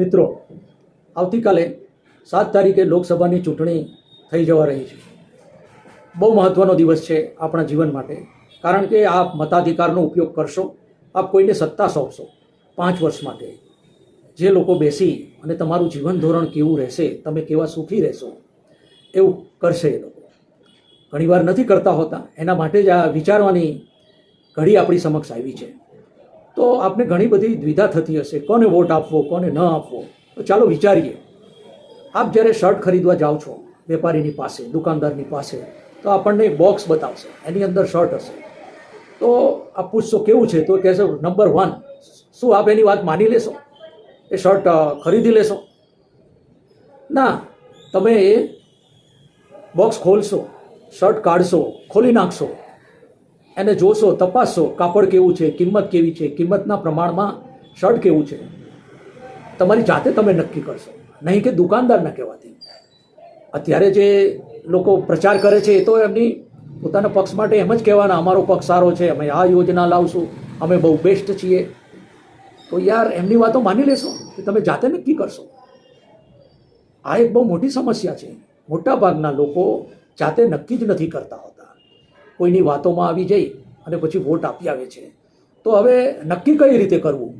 મિત્રો, આવતીકાલે સાત તારીખે લોકસભાની ચૂંટણી થઈ જવા રહી છે. બહુ મહત્ત્વનો દિવસ છે આપણા જીવન માટે. કારણ કે આપ મતાધિકારનો ઉપયોગ કરશો, આપ કોઈને સત્તા સોંપશો પાંચ વર્ષ માટે. જે લોકો બેસી અને તમારું જીવન ધોરણ કેવું રહેશે, તમે કેવા સુખી રહેશો, એવું કરશે એ લોકો. ઘણીવાર નથી કરતા હોતા, એના માટે જ આ વિચારવાની ઘડી આપણી સમક્ષ આવી છે. તો આપને ઘણી બધી દ્વિધા થતી હશે. કોને વોટ આપવો, કોને ન આપવો? તો ચાલો વિચારીએ. આપ જ્યારે શર્ટ ખરીદવા જાઓ છો, વેપારીની પાસે, દુકાનદારની પાસે, તો આપણને બોક્સ બતાવશે. એની અંદર શર્ટ હશે. તો આપ પૂછશો, કેવું છે? તો કહેશે નંબર વન શું આપ એની વાત માની લેશો? એ શર્ટ ખરીદી લેશો? ના. તમે એ બોક્સ ખોલશો શર્ટ કાઢશો, ખોલી નાખશો. એને જોશો તપાસશો કાપડ કેવું છે, કિંમત કેવી છે, કિંમતના પ્રમાણમાં શર્ટ કેવું છે. તમારી જાતે તમે નક્કી કરશો. નહીં કે દુકાનદારના કહેવાથી. અત્યારે જે લોકો પ્રચાર કરે છે, એ તો એમની પોતાના પક્ષ માટે એમ જ કહેવાના, અમારો પક્ષ સારો છે, અમે આ યોજના લાવશું, અમે બહુ બેસ્ટ છીએ. તો યાર, એમની વાતો માની લેશો કે તમે જાતે નક્કી કરશો. આ એક બહુ મોટી સમસ્યા છે. મોટાભાગના લોકો જાતે નક્કી જ નથી કરતા હોતા. કોઈની વાતોમાં આવી જઈ અને પછી વોટ આપી આવે છે. તો હવે નક્કી કઈ રીતે કરવું?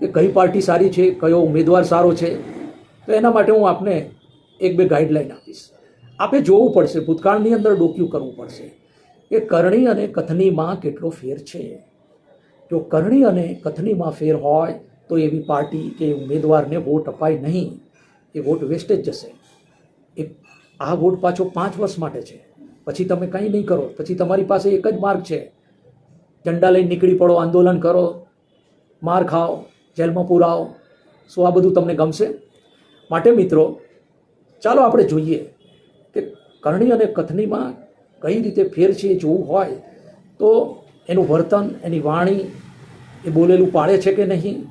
કે કઈ પાર્ટી સારી છે, કયો ઉમેદવાર સારો છે? તો એના માટે હું આપને એક બે ગાઈડલાઈન આપીશ. આપે જોવું પડશે, ભૂતકાળની અંદર ડોક્યું કરવું પડશે કે કરણી અને કથનીમાં કેટલો ફેર છે. જો કરણી અને કથનીમાં ફેર હોય તો એવી પાર્ટી કે ઉમેદવારને વોટ અપાય નહીં, એ વોટ વેસ્ટેજ જશે. એ આ વોટ પાછો પાંચ વર્ષ માટે છે. પછી તમે કંઈ નહીં કરો. પછી તમારી પાસે એક જ માર્ગ છે. ઝંડા લઈને નીકળી પડો, આંદોલન કરો, માર ખાઓ, જેલમાં પુરાવો. શું આ બધું તમને ગમશે? માટે મિત્રો, ચાલો આપણે જોઈએ કે કરણી અને કથનીમાં કઈ રીતે ફેર છે એ જોવું હોય તો એનું વર્તન, એની વાણી એ બોલેલું પાડે છે કે નહીં?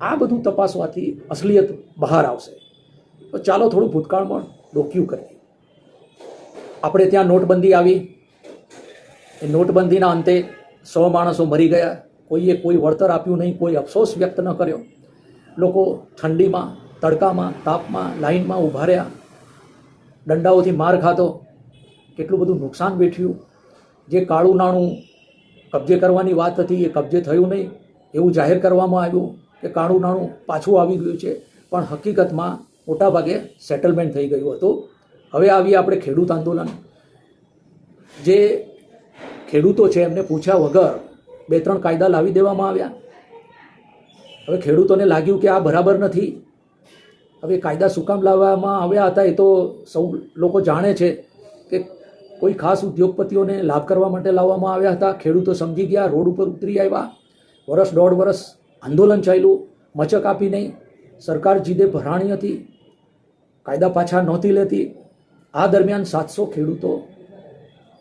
આ બધું તપાસવાથી અસલિયત બહાર આવશે. તો ચાલો થોડું ભૂતકાળમાં ડોક્યું કરીએ. આપણે ત્યાં નોટબંધી આવી. એ નોટબંધીના અંતે સો માણસો મરી ગયા. કોઈએ કોઈ વળતર આપ્યું નહીં, કોઈ અફસોસ વ્યક્ત ન કર્યો. લોકો ઠંડીમાં, તડકામાં, તાપમાં લાઈનમાં ઊભા રહ્યા. દંડાઓથી માર ખાતો કેટલું બધું નુકસાન વેઠ્યું. જે કાળું નાણું કબજે કરવાની વાત હતી, એ કબજે થયું નહીં. એવું જાહેર કરવામાં આવ્યું કે કાળું નાણું પાછું આવી ગયું છે. પણ હકીકતમાં મોટાભાગે સેટલમેન્ટ થઈ ગયું હતું. હવે આવીએ આપણે ખેડૂત આંદોલન. જે ખેડૂતો છે, એમને પૂછ્યા વગર બે ત્રણ કાયદા લાવી દેવામાં આવ્યા. હવે ખેડૂતોને લાગ્યું કે આ બરાબર નથી. હવે કાયદા શું કામ લાવવામાં આવ્યા હતા એ તો સૌ લોકો જાણે છે કે કોઈ ખાસ ઉદ્યોગપતિઓને લાભ કરવા માટે લાવવામાં આવ્યા હતા. ખેડૂતો સમજી ગયા, રોડ ઉપર ઉતરી આવ્યા. વરસ દોઢ વરસ આંદોલન ચાલ્યું, મચક આપી નહીં. સરકાર જીદે ભરાણી હતી. કાયદા પાછા નહોતી લેતી. આ દરમિયાન સાતસો ખેડૂતો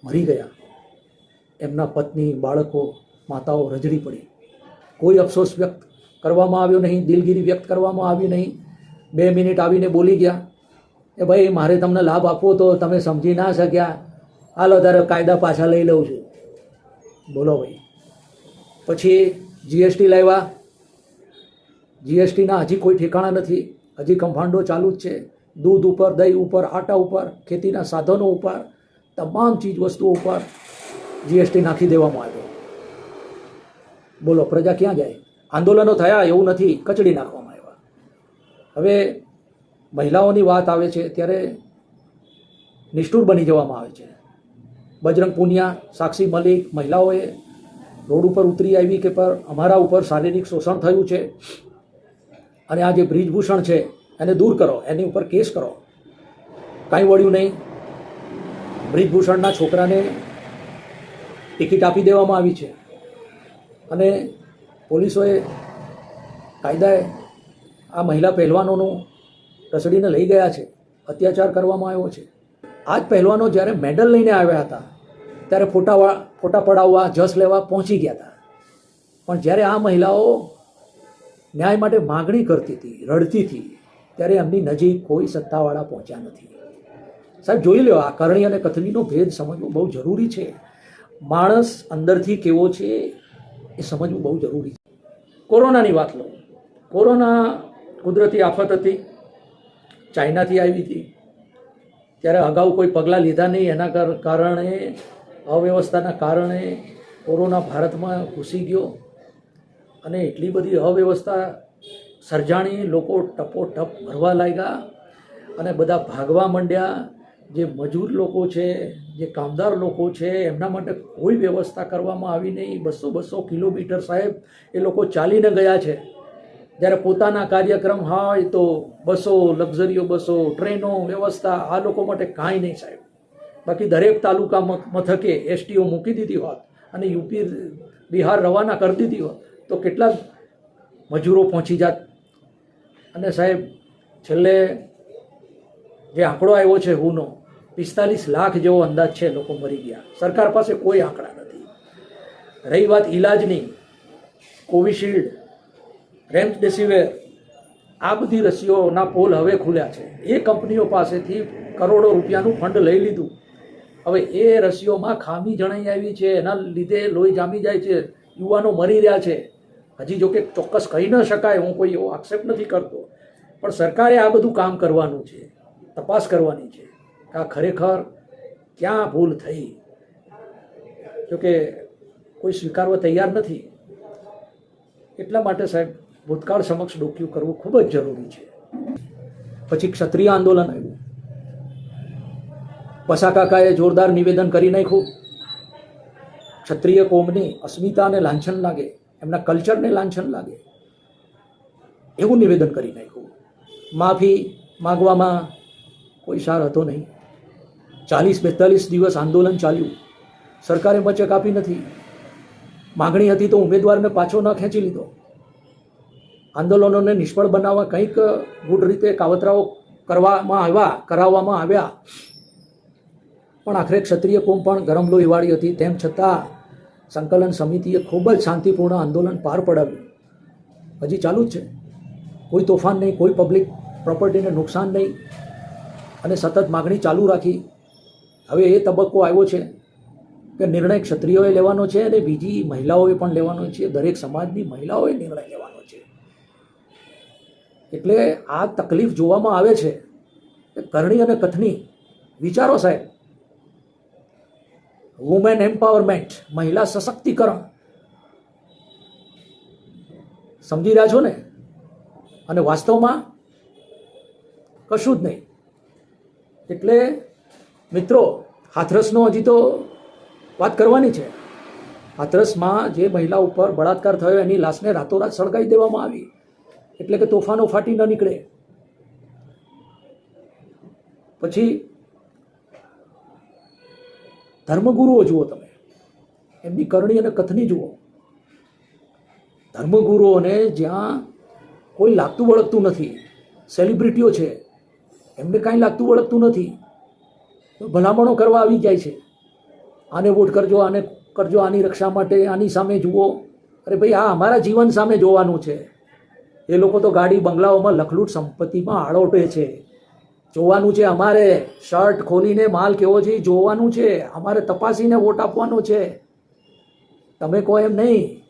મરી ગયા. એમના પત્ની, બાળકો, માતાઓ રજડી પડી. કોઈ અફસોસ વ્યક્ત કરવામાં આવ્યો નહીં, દિલગીરી વ્યક્ત કરવામાં આવી નહીં. બે મિનિટ આવીને બોલી ગયા કે ભાઈ, મારે તમને લાભ આપવો તો તમે સમજી ના શક્યા. હાલો, તારે કાયદા પાછા લઈ લઉં છું. બોલો ભાઈ. પછી જીએસટી લાવ્યા. જીએસટીના હજી કોઈ ઠેકાણા નથી. હજી કંફાંડો ચાલુ જ છે. દૂધ ઉપર, દહીં ઉપર, આટા ઉપર, ખેતીના સાધનો ઉપર, તમામ ચીજ વસ્તુઓ ઉપર જીએસટી નાખી દેવામાં આવ્યો. બોલો, પ્રજા ક્યાં જાય? આંદોલનો થયા એવું નથી, કચડી નાખવામાં આવ્યા. હવે મહિલાઓની વાત આવે છે, ત્યારે નિષ્ઠુર બની જવામાં આવે છે. બજરંગ પુનિયા, સાક્ષી મલિક, મહિલાઓએ રોડ ઉપર ઉતરી આવી કે પર અમારા ઉપર શારીરિક શોષણ થયું છે. અને આ જે બ્રિજભૂષણ છે એને દૂર કરો, એની ઉપર કેસ કરો. કાંઈ વળ્યું નહીં. બ્રિજભૂષણના છોકરાને ટિકિટ આપી દેવામાં આવી છે. અને પોલીસોએ કાયદાએ આ મહિલા પહેલવાનોનું રસડીને લઈ ગયા છે. અત્યાચાર કરવામાં આવ્યો છે. આ જ પહેલવાનો જ્યારે મેડલ લઈને આવ્યા હતા, ત્યારે ફોટાવા ફોટા પડાવવા, જસ લેવા પહોંચી ગયા હતા. પણ જ્યારે આ મહિલાઓ ન્યાય માટે માગણી કરતી હતી, રડતી હતી ત્યારે એમની નજીક કોઈ સત્તાવાળા પહોંચ્યા નથી. સાહેબ, જોઈ લો આ કરણી અને કથનીનો ભેદ સમજવો બહુ જરૂરી છે. માણસ અંદરથી કેવો છે એ સમજવું બહુ જરૂરી છે. કોરોનાની વાત લો કોરોના કુદરતી આફત હતી. ચાઇનાથી આવી હતી. ત્યારે અગાઉ કોઈ પગલાં લીધા નહીં. એના કારણે, અવ્યવસ્થાના કારણે કોરોના ભારતમાં ઘૂસી ગયો. અને એટલી બધી અવ્યવસ્થા સર્જાણી લોકો ટપોટપ ભરવા લાગ્યા અને બધા ભાગવા માંડ્યા. જે મજૂર લોકો છે, જે કામદાર લોકો છે, એમના માટે કોઈ વ્યવસ્થા કરવામાં આવી નહીં. બસો બસો કિલોમીટર સાહેબ એ લોકો ચાલીને ગયા છે. જ્યારે પોતાના કાર્યક્રમ હોય તો બસો, લક્ઝરીઓ બસો, ટ્રેનો, વ્યવસ્થા આ લોકો માટે કાંઈ નહીં સાહેબ. બાકી દરેક તાલુકા મથ- મથકે એસટીઓ મૂકી દીધી હોત અને યુપી, બિહાર રવાના કરી દીધી હોત તો કેટલા મજૂરો પહોંચી જાત. અને સાહેબ, છેલ્લે જે આંકડો આવ્યો છે હુનો, પિસ્તાલીસ લાખ જેવો અંદાજ છે લોકો મરી ગયા. સરકાર પાસે કોઈ આંકડા નથી. રહી વાત ઈલાજની, કોવિશિલ્ડ રેમડેસિવિર આ બધી રસીઓના પોલ હવે ખુલ્યા છે. એ કંપનીઓ પાસેથી કરોડો રૂપિયાનું ફંડ લઈ લીધું. હવે એ રસીઓમાં ખામી જણાઈ આવી છે, એના લીધે લોહી જામી જાય છે, યુવાનો મરી રહ્યા છે. હજી જો કે ચોક્કસ કહી ન શકાય, હું કોઈ એવો આક્ષેપ નથી કરતો. પણ સરકારે આ બધું કામ કરવાનું છે, તપાસ કરવાની છે. કે આ ખરેખર ક્યાં ભૂલ થઈ? જોકે કોઈ સ્વીકારવા તૈયાર નથી. એટલા માટે સાહેબ, ભૂતકાળ સમક્ષ ડોક્યું કરવું ખૂબ જ જરૂરી છે. પછી ક્ષત્રિય આંદોલન આવ્યું. પસાકાકાએ જોરદાર નિવેદન કરી નાખ્યું. ક્ષત્રિય કોમની અસ્મિતાને લાંછન લાગે. એમના કલ્ચરને લાંછન લાગે. એવું નિવેદન કરી નાખ્યું. માફી માગવામાં કોઈ સાર હતો નહીં. ચાલીસ બેતાલીસ દિવસ આંદોલન ચાલ્યું. સરકારે બચક આપી નથી. માગણી હતી તો ઉમેદવારને પાછો ન ખેંચી લીધો. આંદોલનોને નિષ્ફળ બનાવવા કંઈક ગુઢ રીતે કાવતરાઓ કરવામાં આવ્યા, કરાવવામાં આવ્યા. પણ આખરે ક્ષત્રિય કોમ પણ ગરમ લોહીવાળી હતી. તેમ છતાં સંકલન સમિતિએ ખૂબ જ શાંતિપૂર્ણ આંદોલન પાર પડાવ્યું. હજી ચાલુ જ છે. કોઈ તોફાન નહીં, કોઈ પબ્લિક પ્રોપર્ટીને નુકસાન નહીં અને સતત માગણી ચાલુ રાખી. હવે એ તબક્કો આવ્યો છે કે નિર્ણય ક્ષત્રિયોએ લેવાનો છે અને બીજી મહિલાઓએ પણ લેવાનો છે. દરેક સમાજની મહિલાઓએ નિર્ણય લેવાનો છે. એટલે આ તકલીફ જોવામાં આવે છે. કે કરણી અને કથની વિચારો સાહેબ વુમેન એમ્પાવરમેન્ટ મહિલા સશક્તિકરણ. સમજી રહ્યા છો ને? અને વાસ્તવમાં કશું જ નહીં. એટલે મિત્રો, હાથરસનો હજી તો વાત કરવાની છે. હાથરસમાં જે મહિલા ઉપર બળાત્કાર થયો, એની લાશને રાતોરાત સળગાવી દેવામાં આવી. એટલે કે તોફાનો ફાટી ન નીકળે. પછી ધર્મગુરુઓ જુઓ તમે. એમની કરણી અને કથની જુઓ. ધર્મગુરુઓને જ્યાં કોઈ લાગતું વળગતું નથી, સેલિબ્રિટીઓ છે, એમને કાંઈ લાગતું વળગતું નથી ભલામણો કરવા આવી જાય છે. આને વોટ કરજો, આને કરજો, આની રક્ષા માટે, આની સામે જુઓ. અરે ભાઈ, આ અમારા જીવન સામે જોવાનું છે. એ લોકો તો ગાડી બંગલાઓમાં લખલૂટ સંપત્તિમાં આળોટે છે. જોવાનું છે અમારે શર્ટ ખોલીને માલ કેવો છે જોવાનું છે. અમારે તપાસીને વોટ આપવાનો છે. તમે કહો એમ નહીં.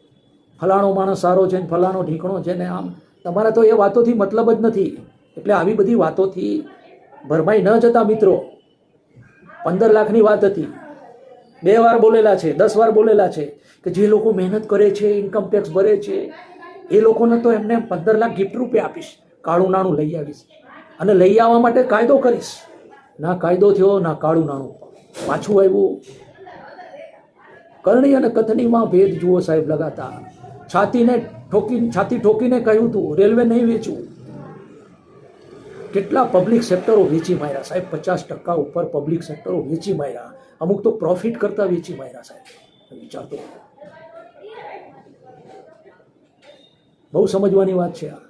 ફલાણો માણસ સારો છે ને ફલાણો ઢીકણો છે ને આમ. તમારા તો એ વાતોથી મતલબ જ નથી. એટલે આવી બધી વાતોથી ભરમાઈ ન જતા મિત્રો. પંદર લાખની વાત હતી. બે વાર બોલેલા છે, દસ વાર બોલેલા છે કે જે લોકો મહેનત કરે છે ઇન્કમ ટેક્સ ભરે છે, એ લોકોને તો એમને પંદર લાખ ગિફ્ટ રૂપે આપીશ. કાળું નાણું લઈ આવીશ. અને લઈ આવવા માટે કાયદો કરીશ. ના કાયદો થયો, ના કાળું નાણું. પાછું આવ્યું. કરણી અને કથનીમાં ભેદ જુઓ સાહેબ લગાતા છાતીને ઠોકી, છાતી ઠોકીને કહ્યું હતું રેલવે નહીં વેચવું કેટલા પબ્લિક સેક્ટરો વેચી માર્યા સાહેબ? પચાસ ટકા ઉપર પબ્લિક સેક્ટરો વેચી માર્યા. અમુક તો પ્રોફિટ કરતા વેચી માર્યા સાહેબ. વિચારતો બહુ સમજવાની વાત છે આ.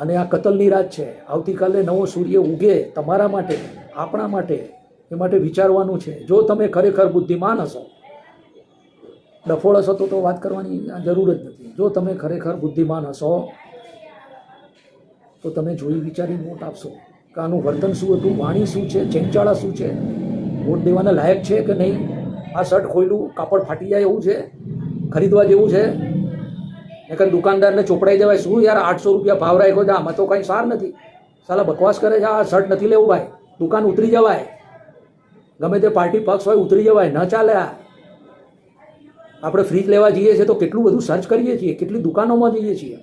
અને આ કતલની રાત છે. આવતીકાલે નવો સૂર્ય ઉગે તમારા માટે, આપણા માટે, એ માટે વિચારવાનું છે. જો તમે ખરેખર બુદ્ધિમાન હશો, ડફોળ હશો તો તો વાત કરવાની જરૂર જ નથી. જો તમે ખરેખર બુદ્ધિમાન હશો, તો તમે જોઈ વિચારી વોટ આપશો કે આનું વર્તન શું હતું, વાણી શું છે, ચેંચાળા શું છે, વોટ દેવાના લાયક છે કે નહીં? આ શર્ટ ખોયલું, કાપડ ફાટી જાય એવું છે? ખરીદવા જેવું છે? નકર દુકાનદારને ચોપડાઈ દેવાય શું યાર આઠસો રૂપિયા ભાવ રાખ્યો છે? આમાં તો કંઈ સાર નથી. સાલા બકવાસ કરે છે? આ શર્ટ નથી લેવું ભાઈ. દુકાન ઉતરી જવાય. ગમે તે પાર્ટી પક્ષ હોય, ઉતરી જવાય. ન ચાલે આ. આપણે ફ્રીજ લેવા જઈએ છીએ તો કેટલું બધું સર્ચ કરીએ છીએ. કેટલી દુકાનોમાં જઈએ છીએ.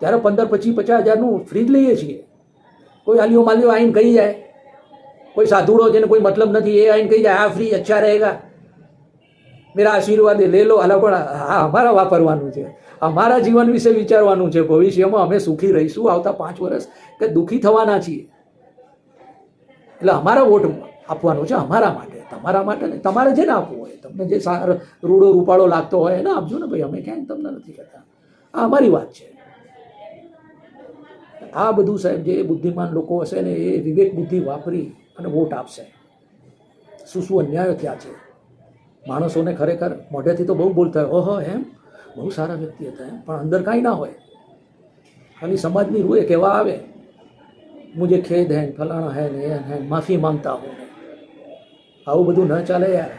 ત્યારે પંદર પચીસ પચાસ હજારનું ફ્રીજ લઈએ છીએ. કોઈ આલિયો માલિયો આવીને કહી જાય. કોઈ સાધુડો જેને કોઈ મતલબ નથી. એ આવીને કહી જાય, આ ફ્રીજ અચ્છા રહેગા. મેરા આશીર્વાદ લે લો. અલા, પણ હા અમારા વાપરવાનું છે. અમારા જીવન વિશે વિચારવાનું છે. ભવિષ્યમાં અમે સુખી રહીશું આવતા પાંચ વર્ષ કે દુઃખી થવાના છીએ. એટલે અમારા વોટ આપવાનો છે અમારા માટે. તમારા માટે નહીં. તમારે જેને આપવું હોય. તમને જે રૂડો રૂપાળો લાગતો હોય એને આપજો ને ભાઈ. અમે ક્યાંય તમને નથી કહેતા. આ અમારી વાત છે. આ બધું સાહેબ જે બુદ્ધિમાન લોકો હશે ને એ વિવેક બુદ્ધિ વાપરી અને વોટ આપશે. શું શું અન્યાયો થયા છે? માણસોને ખરેખર મોઢેથી તો બહુ બોલતા ઓહો, એમ? બહુ સારા વ્યક્તિ હતા એમ. પણ અંદર કાંઈ ના હોય. ખાલી સમાજની રૂએ કહેવા આવે મુજે ખેદ હે ફલાણા હે ને એ હૈ માફી માંગતા હું આવું બધું ન ચાલે યાર.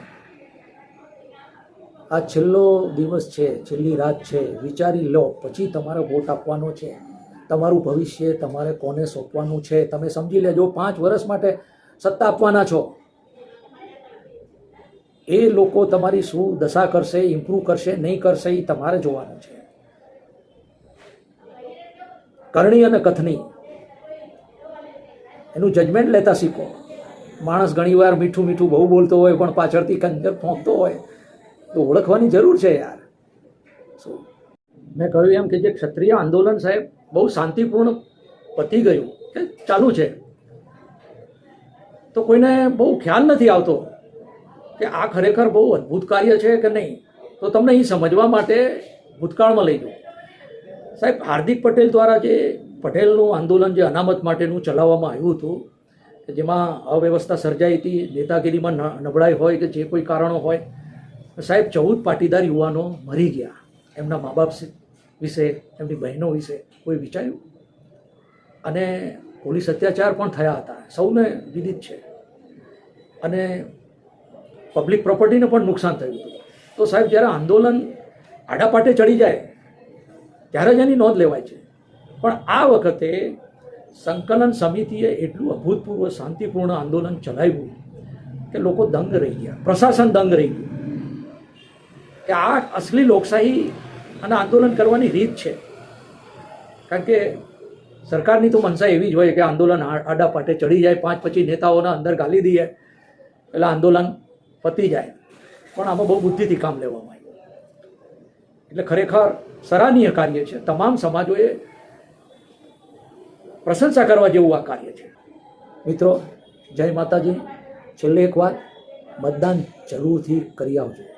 આ છેલ્લો દિવસ છે, છેલ્લી રાત છે. વિચારી લો, પછી તમારે વોટ આપવાનો છે. તમારું ભવિષ્ય તમારે કોને સોંપવાનું છે? તમે સમજી લેજો, પાંચ વર્ષ માટે સત્તા આપવાના છો. એ લોકો તમારી શું દશા કરશે ઇમ્પ્રૂવ કરશે, નહીં કરશે, એ તમારે જોવાનું છે. કરણી અને કથની. એનું જજમેન્ટ લેતા શીખો. માણસ ઘણીવાર મીઠું મીઠું બહુ બોલતો હોય, પણ પાછળથી કંજર ફોંકતો હોય, તો ઓળખવાની જરૂર છે યાર. શું મેં કહ્યું એમ કે જે ક્ષત્રિય આંદોલન સાહેબ બહુ શાંતિપૂર્ણ પતી ગયું, કે ચાલુ છે. તો કોઈને બહુ ખ્યાલ નથી આવતો. કે આ ખરેખર બહુ અદ્ભુત કાર્ય છે કે નહીં, તો તમને એ સમજવા માટે ભૂતકાળમાં લઈ જાઉં સાહેબ, હાર્દિક પટેલ દ્વારા જે પટેલનું આંદોલન જે અનામત માટેનું ચલાવવામાં આવ્યું હતું, કે જેમાં અવ્યવસ્થા સર્જાઈ હતી, નેતાગીરીમાં નબળાઈ હોય કે જે કોઈ કારણો હોય સાહેબ, ચૌદ પાટીદાર યુવાનો મરી ગયા. એમના મા બાપ વિશે, એમની બહેનો વિશે કોઈ વિચાર્યું? અને પોલીસ અત્યાચાર પણ થયા હતા. સૌને વિદિત છે. અને પબ્લિક પ્રોપર્ટીને પણ નુકસાન થયું હતું. તો સાહેબ, જ્યારે આંદોલન આડાપાટે ચડી જાય, ત્યારે જ એની નોંધ લેવાય છે. પણ આ વખતે સંકલન સમિતિએ એટલું અભૂતપૂર્વ શાંતિપૂર્ણ આંદોલન ચલાવ્યું કે લોકો દંગ રહી ગયા. પ્રશાસન દંગ રહી ગયું. કે આ અસલી લોકશાહી અને આંદોલન કરવાની રીત છે. કારણ કે સરકારની તો મનસા એવી જ હોય કે આંદોલન આડા પાટે ચડી જાય, પાંચ પછી નેતાઓના અંદર ગાલી દઈએ. એટલે આંદોલન પતી જાય. પણ આમાં બહુ બુદ્ધિથી કામ લેવામાં આવ્યું. એટલે ખરેખર સરાહનીય કાર્ય છે. તમામ સમાજોએ પ્રશંસા કરવા જેવું આ કાર્ય છે. મિત્રો, જય માતાજી. છેલ્લે એક વાત મતદાન જરૂરથી કરી આવજો.